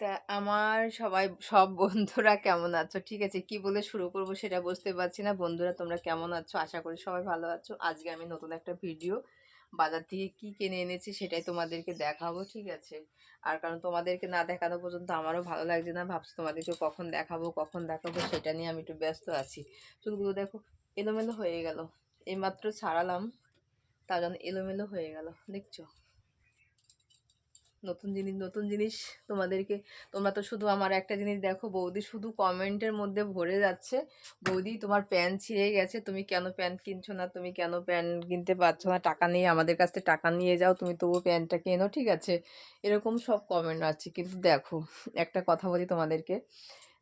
তা আমার সবাই সব বন্ধুরা কেমন আছো? ঠিক আছে, কি বলে শুরু করব সেটা বুঝতে পারছি না। বন্ধুরা তোমরা কেমন আছো? আশা করি সবাই ভালো আছো। আজকে আমি নতুন একটা ভিডিও বাজার থেকে কি কিনে এনেছি সেটাই তোমাদেরকে দেখাবো, ঠিক আছে? আর কারণ তোমাদেরকে না দেখানো পর্যন্ত আমারও ভালো লাগছে না। ভাবছি তোমাদেরকে কখন দেখাবো, কখন দেখাবো সেটা নিয়ে আমি একটু ব্যস্ত আছি। চুলগুলো দেখো এলোমেলো হয়ে গেল। এইমাত্র ছাড়ালাম, তার জন্য এলোমেলো হয়ে গেল। দেখছ? নতুন জিনিস নতুন জিনিস তোমাদেরকে, তোমরা তো শুধু আমার একটা জিনিস দেখো, বৌদি শুধু কমেন্টের মধ্যে ভরে যাচ্ছে, বৌদি তোমার প্যান্ট ছিঁড়ে গেছে, তুমি কেন প্যান্ট কিনছো না, তুমি কেন প্যান্ট কিনতে পারছ না, টাকা নিয়ে আমাদের কাছ থেকে টাকা নিয়ে যাও, তুমি তবু প্যান্টটা কেনো ঠিক আছে? এরকম সব কমেন্ট আছে কিন্তু দেখো, একটা কথা বলি তোমাদেরকে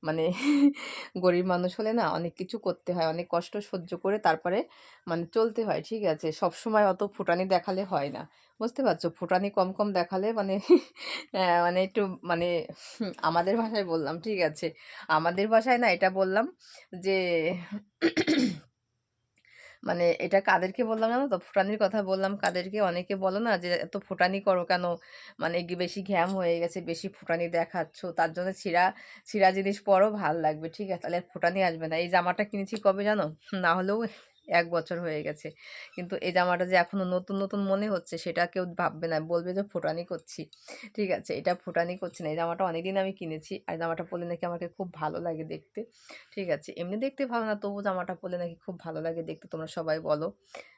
মানে গরিব মানুষ হলে না অনেক কিছু করতে হয়, অনেক কষ্ট সহ্য করে তারপরে মানে চলতে হয়, ঠিক আছে? সব সময় অত ফুটানি দেখালে হয় না। বুঝতে পারছ? ফুটানি কম কম দেখালে মানে মানে একটু মানে আমাদের ভাষায় বললাম, ঠিক আছে? আমাদের ভাষায় না এটা বললাম যে মানে এটা কাদেরকে বললাম জানো তো? ফুটানির কথা বললাম। কাদেরকে অনেকে বলো না যে, এত ফুটানি করো কেন? মানে বেশি ঘ্যাম হয়ে গেছে, বেশি ফুটানি দেখাচ্ছ। তার জন্য ছিঁড়া ছিঁড়া জিনিস পরও ভালো লাগবে। ঠিক আছে, তাহলে ফুটানি আসবে না। এই জামাটা কিনেছি কবে জানো? না হলেও এক বছর হয়ে গেছে। কিন্তু এই জামাটা যে এখনও নতুন নতুন মনে হচ্ছে সেটা কেউ ভাববে না। বলবে যে, ফোটানি করছি। ঠিক আছে, এটা ফোটানি করছি না। এই জামাটা অনেকদিন আমি কিনেছি। আর জামাটা পরলে নাকি আমাকে খুব ভালো লাগে দেখতে। ঠিক আছে, এমনি দেখতে ভালো না তবু জামাটা পরলে নাকি খুব ভালো লাগে দেখতে। তোমরা সবাই বলো।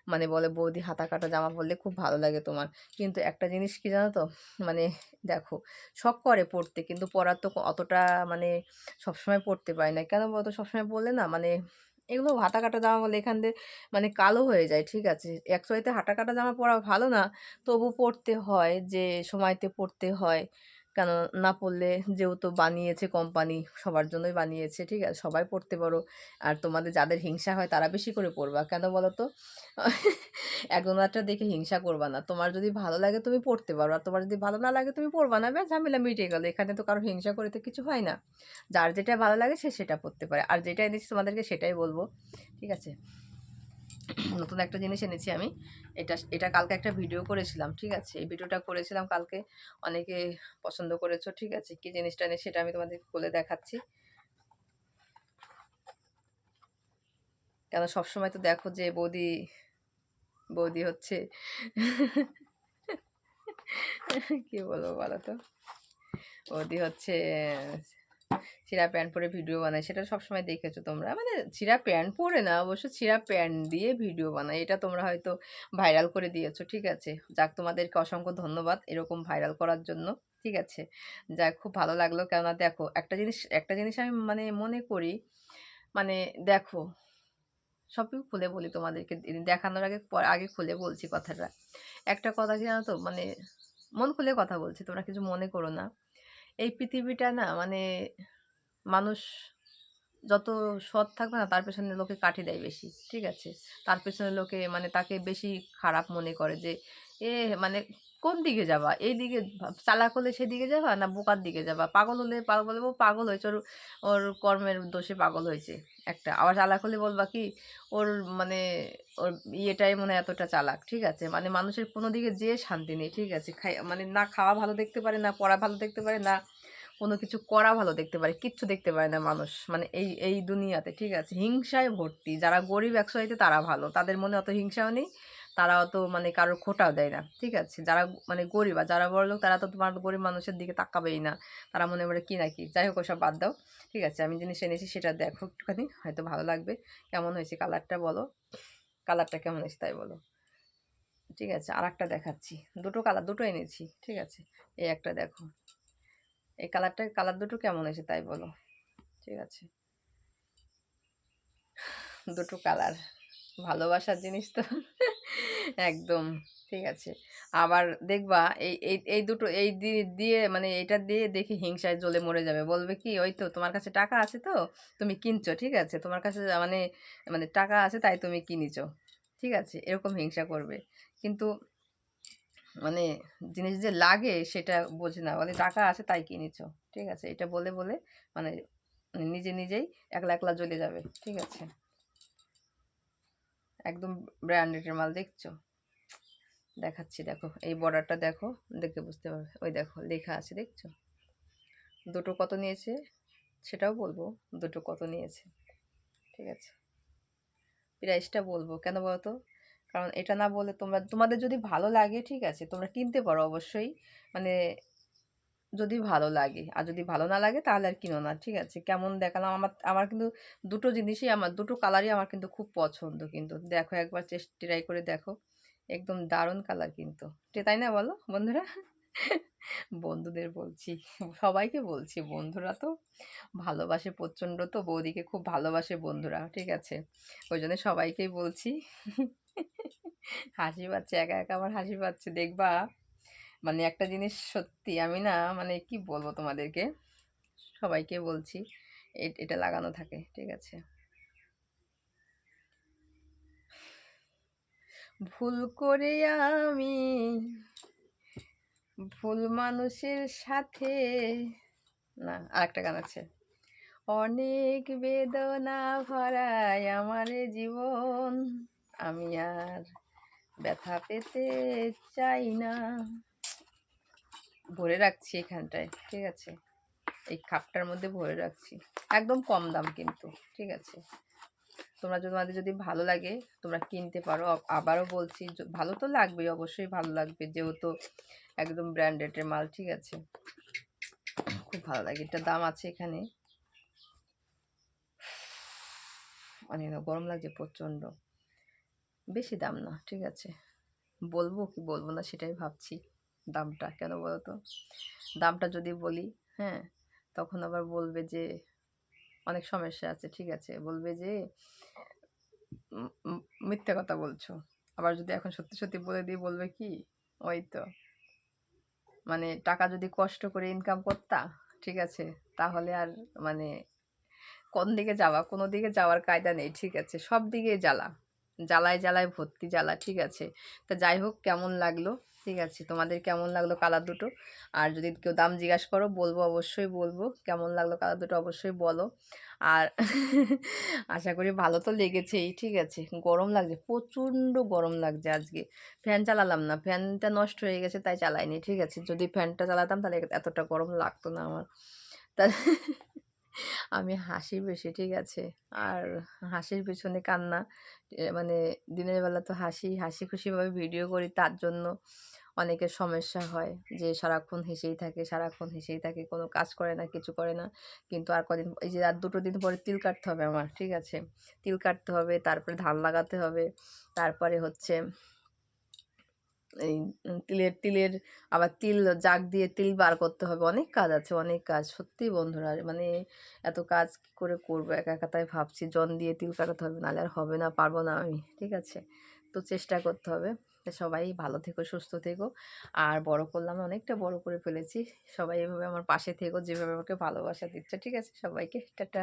মানে বলে, বৌদি হাতা কাটা জামা পরলে খুব ভালো লাগে তোমার। কিন্তু একটা জিনিস কি জানো তো? মানে দেখো, শখ করে পড়তে কিন্তু পড়ার তো অতটা মানে সবসময় পড়তে পারি না। কেন বলতো সবসময় বললে না মানে এগুলো হাতা কাটা জামা বলে এখান দিয়ে মানে কালো হয়ে যায়, ঠিক আছে? একচুয়ালিতে হাঁটা কাটা জামা পরা ভালো না। তবু পরতে হয়, যে সময়তে পরতে হয়। কেন না পড়লে যেহেতু বানিয়েছে কোম্পানি সবার জন্যই বানিয়েছে, ঠিক আছে? সবাই পড়তে পারো। আর তোমাদের যাদের হিংসা হয় তারা বেশি করে পড়বা। কেন বলো তো একজনারটা দেখে হিংসা করবা না। তোমার যদি ভালো লাগে তুমি পড়তে পারো। আর তোমার যদি ভালো না লাগে তুমি পড়বা না। ব্যাস, ঝামেলা মিটে গেলো। এখানে তো কারও হিংসা করে তো কিছু হয় না। যার যেটা ভালো লাগে সে সেটা পড়তে পারে। আর যেটা এনেছি তোমাদেরকে সেটাই বলব। ঠিক আছে? নতুন একটা জিনিস এনেছি আমি। এটা এটা কালকে একটা ভিডিও করেছিলাম, ঠিক আছে? এই ভিডিওটা করেছিলাম কালকে। অনেকে পছন্দ করেছ, ঠিক আছে? কি জিনিসটা নেই সেটা আমি তোমাদের খুলে দেখাচ্ছি। কেন সবসময় তো দেখো যে বৌদি বৌদি হচ্ছে কি বলব বলো তো? বৌদি হচ্ছে ছিঁড়া প্যান্ট পরে ভিডিও বানায়, সেটা সবসময় দেখেছ তোমরা? মানে ছিঁড়া প্যান্ট পরে না, অবশ্য ছিঁড়া প্যান্ট দিয়ে ভিডিও বানায়, এটা তোমরা হয়তো ভাইরাল করে দিয়েছ, ঠিক আছে? যাক, তোমাদেরকে অসংখ্য ধন্যবাদ এরকম ভাইরাল করার জন্য, ঠিক আছে? যাক, খুব ভালো লাগল, কেননা দেখো, একটা জিনিস একটা জিনিস আমি মানে মনে করি মানে দেখো, সবই খুলে বলি তোমাদেরকে দেখানোর আগে আগে খুলে বলছি কথাটা। একটা কথা কি জানো তো মানে মন খুলে কথা বলছি, তোমরা কিছু মনে করো না। এই পৃথিবীটা না মানে মানুষ যত সৎ থাকবে না, তার পেছনে লোকে কাঠি দেয় বেশি, ঠিক আছে? তার পেছনে লোকে মানে তাকে বেশি খারাপ মনে করে যে, এ মানে কোন দিকে যাবা? এই দিকে চালাক হলে সেদিকে যাবা না বোকার দিকে যাবা? পাগল হলে পাগল বলব পাগল হয়েছে, ওর ওর কর্মের দোষে পাগল হয়েছে একটা। আবার চালাক হলে বলবা কি ওর মানে ওর ইয়েটাই মনে এতটা চালাক, ঠিক আছে? মানে মানুষের কোনো দিকে যে শান্তি নেই, ঠিক আছে? খাই মানে না খাওয়া ভালো দেখতে পারে, না পড়া ভালো দেখতে পারে, না কোনো কিছু করা ভালো দেখতে পারে, কিচ্ছু দেখতে পারে না মানুষ মানে এই এই দুনিয়াতে, ঠিক আছে? হিংসায় ভর্তি, যারা গরিব একসাথে তারা ভালো, তাদের মনে অত হিংসাও নেই। তারা অত মানে কারোর খোটাও দেয় না, ঠিক আছে? যারা মানে গরিব আর যারা বড় লোক তারা তো তোমার গরিব মানুষের দিকে তাকাবেই না। তারা মনে করে কি নাকি যাই হোক ওসব বাদ দাও, ঠিক আছে? আমি জিনিস এনেছি সেটা দেখো একটুখানি, হয়তো ভালো লাগবে। কেমন হয়েছে কালারটা বলো? কালারটা কেমন হয়েছে তাই বলো। ঠিক আছে আর একটা দেখাচ্ছি। দুটো কালার দুটো এনেছি, ঠিক আছে? এই একটা দেখো। এই কালারটা কালার দুটো কেমন হয়েছে তাই বলো। ঠিক আছে? দুটো কালার ভালোবাসার জিনিস তো। একদম, ঠিক আছে। আবার দেখবা এই এই এই দুটো, এই দিয়ে মানে এটা দিয়ে দেখি হিংসায় জ্বলে মরে যাবে। বলবে কি, ওই তো তোমার কাছে টাকা আছে তো, তুমি কিনছো, ঠিক আছে? তোমার কাছে মানে মানে টাকা আছে তাই তুমি কিনিছো। ঠিক আছে, এরকম হিংসা করবে। কিন্তু মানে জিনিস যে লাগে সেটা বোঝে না। বলে টাকা আছে তাই কিনেছ, ঠিক আছে? এটা বলে বলে মানে নিজে নিজেই একলা একলা জ্বলে যাবে, ঠিক আছে? একদম ব্র্যান্ডেডের মাল দেখছ? দেখাচ্ছি, দেখো। এই বর্ডারটা দেখো, দেখে বুঝতে পারবে। ওই দেখো, লেখা আছে, দেখছ? দুটো কত নিয়েছে? সেটাও বলব, দুটো কত নিয়েছে? ঠিক আছে। প্রাইসটা বলব। কেন বলো তো? কারণ এটা না বলে তোমরা, তোমাদের যদি ভালো লাগে, ঠিক আছে, তোমরা কিনতে পারো অবশ্যই। মানে যদি ভালো লাগে। আর যদি ভালো না লাগে তাহলে আর কিনো না, ঠিক আছে? কেমন দেখালাম? আমার আমার কিন্তু দুটো জিনিসই আমার, দুটো কালারই আমার কিন্তু খুব পছন্দ কিন্তু। দেখো একবার চেষ্টা ট্রাই করে দেখো। একদম দারুণ কালার কিন্তু। তাই না বলো বন্ধুরা? বন্ধুদের বলছি, সবাইকে বলছি, বন্ধুরা তো ভালোবাসে প্রচণ্ড তো, বৌদিকে খুব ভালোবাসে বন্ধুরা, ঠিক আছে? ওই জন্য সবাইকেই বলছি। হাসি পাচ্ছে, একা একা আমার হাসি পাচ্ছে, দেখবা? মানে একটা জিনিস সত্যি আমি না মানে কি বলব তোমাদেরকে? সবাইকে বলছি এটা লাগানো থাকে, ঠিক আছে? ভুল করে আমি ভুল মানুষের সাথে, না, আরেকটা গান আছে। অনেক বেদনা ভরায় আমার জীবন, আমি আর ব্যথা পেতে চাই না। ভরে রাখছি এখানটায়, ঠিক আছে? এই খাপটার মধ্যে ভরে রাখছি। একদম কম দাম কিন্তু, ঠিক আছে? তোমরা যদি তোমাদের যদি ভালো লাগে, তোমরা কিনতে পারো। আবারও বলছি ভালো তো লাগবেই, অবশ্যই ভালো লাগবে, যেহেতু একদম ব্র্যান্ডেডের মাল, ঠিক আছে? খুব ভালো লাগে এটার দাম আছে এখানে। অনেক গরম লাগছে প্রচণ্ড। বেশি দাম না, ঠিক আছে? বলব কি বলব না, সেটাই ভাবছি। দামটা কেন বলো তো দামটা যদি বলি হ্যাঁ তখন আবার বলবে যে, অনেক সমস্যা আছে, ঠিক আছে, বলবে যে মিথ্যে কথা বলছো। আবার যদি এখন সত্যি সত্যি বলে দিই, বলবে কি? ওই তো। মানে টাকা যদি কষ্ট করে ইনকাম করতা, ঠিক আছে, তাহলে আর মানে কোন দিকে যাওয়া? কোনো দিকে যাওয়ার কায়দা নেই, ঠিক আছে, সব দিকে জ্বালা। জ্বালায় জ্বালায় ভর্তি জ্বালা, ঠিক আছে। তা যাই হোক, কেমন লাগল? ঠিক আছে। তোমাদের কেমন লাগল কালার দুটো? আর যদি কেউ দাম জিজ্ঞাসা করো, বলব অবশ্যই বলব। কেমন লাগল কালার দুটো অবশ্যই বলো। আর আশা করি ভালো তো লেগেছেই, ঠিক আছে। গরম লাগছে, প্রচণ্ড গরম লাগছে আজকে। ফ্যান চালালাম না ফ্যানটা নষ্ট হয়ে গেছে, তাই চালাইনি, ঠিক আছে। যদি ফ্যানটা চালাতাম, তাহলে এতটা গরম লাগতো না আমার। তা আমি হাসি বেশি, ঠিক আছে। আর হাসির পেছনে কান্না মানে দিনের বেলা তো হাসি হাসি খুশিভাবে ভিডিও করি তার জন্য। অনেকের সমস্যা হয় যে, সারাক্ষণ হেসেই থাকে, সারাক্ষণ হেসেই থাকে, কোনো কাজ করে না, কিছু করে না। কিন্তু আর কদিন, এই যে, আর দুটো দিন পরে তিল কাটতে হবে আমার, ঠিক আছে? তিল কাটতে হবে, তারপরে ধান লাগাতে হবে, তারপরে হচ্ছে এই তিলের তিলের আবার তিল জাগ দিয়ে তিল বার করতে হবে। অনেক কাজ আছে, অনেক কাজ, সত্যি বন্ধুরা মানে এত কাজ কি করে করব? একা একা ভাবছি, জন দিয়ে তিল কাটাতে হবে, নাহলে আর হবে না, পারব না আমি, ঠিক আছে? তো চেষ্টা করতে হবে। সবাই ভালো থেকো, সুস্থ থেকো। আর বড় করলাম, অনেকটা বড় করে ফেলেছি। সবাই এভাবে আমার পাশে থেকো, যেভাবে আমাকে ভালোবাসা দিচ্ছে। ঠিক আছে, সবাইকে, টাটা।